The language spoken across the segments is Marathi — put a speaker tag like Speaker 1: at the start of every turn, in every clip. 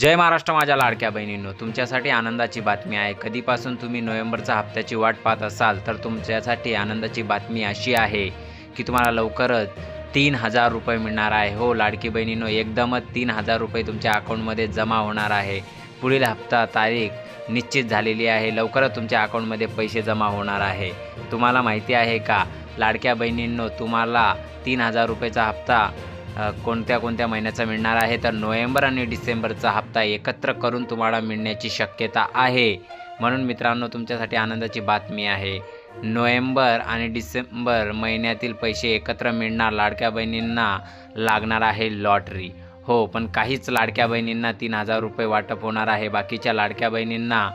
Speaker 1: जय महाराष्ट्र माझ्या लाडक्या बहिणींनो. तुमच्यासाठी आनंदाची बातमी आहे. कधीपासून तुम्ही नोव्हेंबरचा हप्त्याची वाट पाहत असाल तर तुमच्यासाठी आनंदाची बातमी अशी आहे की तुम्हाला लवकरच तीन हजार रुपये मिळणार आहे. हो लाडकी बहिणींनो एकदमच तीन हजार रुपये तुमच्या अकाउंटमध्ये जमा होणार आहे. पुढील हप्ता तारीख निश्चित झालेली आहे. लवकरच तुमच्या अकाउंटमध्ये पैसे जमा होणार आहे. तुम्हाला माहिती आहे का लाडक्या बहिणींनो तुम्हाला तीन हजार रुपयेचा हप्ता कोणत्या कोणत्या महिन्याचा मिळणार आहे तर नोव्हेंबर आणि डिसेंबरचा हप्ता एकत्र करून तुम्हाला मिळण्याची शक्यता आहे. म्हणून मित्रांनो तुमच्यासाठी आनंदाची बातमी आहे. नोव्हेंबर आणि डिसेंबर महिन्यातील पैसे एकत्र मिळणार लाडक्या बहिणींना लागणार आहे लॉटरी. हो पण काहीच लाडक्या बहिणींना तीन हजार रुपये वाटप होणार आहे. बाकीच्या लाडक्या बहिणींना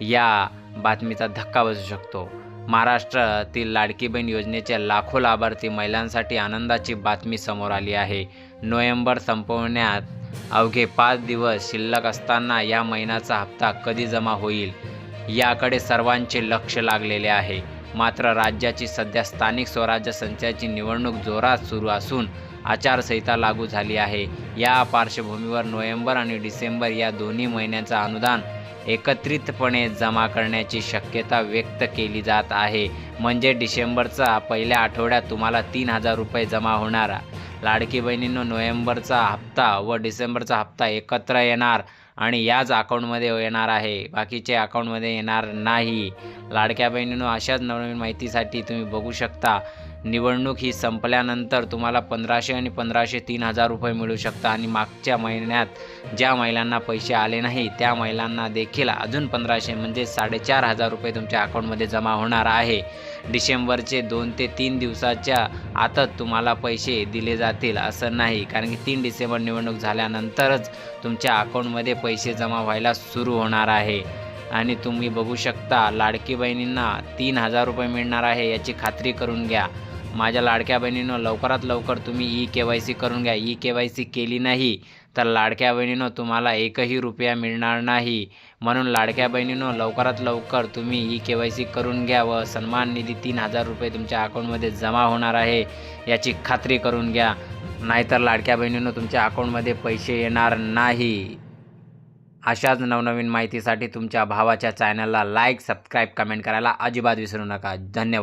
Speaker 1: या बातमीचा धक्का बसू शकतो. महाराष्ट्रातील लाडकी बहीण योजनेच्या लाखो लाभार्थी महिलांसाठी आनंदाची बातमी समोर आली आहे. नोव्हेंबर संपवण्यात अवघे पाच दिवस शिल्लक असताना या महिन्याचा हप्ता कधी जमा होईल याकडे सर्वांचे लक्ष लागलेले आहे. मात्र राज्याची सध्या स्थानिक स्वराज्य संस्थेची निवडणूक जोरात सुरू असून आचारसंहिता लागू झाली आहे. या पार्श्वभूमीवर नोव्हेंबर आणि डिसेंबर या दोन्ही महिन्यांचं अनुदान एकत्रितपणे जमा करण्याची शक्यता व्यक्त केली जात आहे. म्हणजे डिसेंबरचा पहिल्या आठवड्यात तुम्हाला तीन हजार रुपये जमा होणार. लाडकी बहिणींनो नोव्हेंबरचा हप्ता व डिसेंबरचा हप्ता एकत्र येणार. आणि याच अकाउंटमध्ये येणार आहे. बाकीचे अकाउंटमध्ये येणार नाही. लाडक्या बहिणीनं अशाच नवनवीन माहितीसाठी तुम्ही बघू शकता. निवडणूक ही संपल्यानंतर तुम्हाला पंधराशे आणि पंधराशे तीन हजार रुपये मिळू शकतात आणि मागच्या महिन्यात ज्या महिलांना पैसे आले नाही त्या महिलांना देखील अजून पंधराशे म्हणजे साडेचार हजार रुपये तुमच्या अकाउंटमध्ये जमा होणार आहे. डिसेंबरचे दोन ते तीन दिवसाच्या आतच तुम्हाला पैसे दिले जातील असं नाही. कारण की तीन डिसेंबर निवडणूक झाल्यानंतरच तुमच्या अकाउंटमध्ये पैसे जमा व्हायला सुरू होणार आहे. आणि तुम्ही बघू शकता लाडकी बहिणींना तीन हजार रुपये मिळणार आहे याची खात्री करून घ्या. माझ्या लाडक्या बहिणीनं लवकरात लवकर तुम्ही ई के वाय सी करून घ्या. ई के वाय सी केली नाही तर लाडक्या बहिणीनं तुम्हाला एकही रुपया मिळणार नाही. म्हणून लाडक्या बहिणीनं लवकरात लवकर तुम्ही ई के वाय सी करून घ्या व सन्मान निधी तीन हजार रुपये तुमच्या अकाउंटमध्ये जमा होणार आहे याची खात्री करून घ्या. नाहीतर लाडक्या बहिणीनं तुमच्या अकाउंटमध्ये पैसे येणार नाही. अशाच नवनवीन माहितीसाठी तुमच्या भावाच्या चॅनलला लाईक सबस्क्राईब कमेंट करायला अजिबात विसरू नका. धन्यवाद.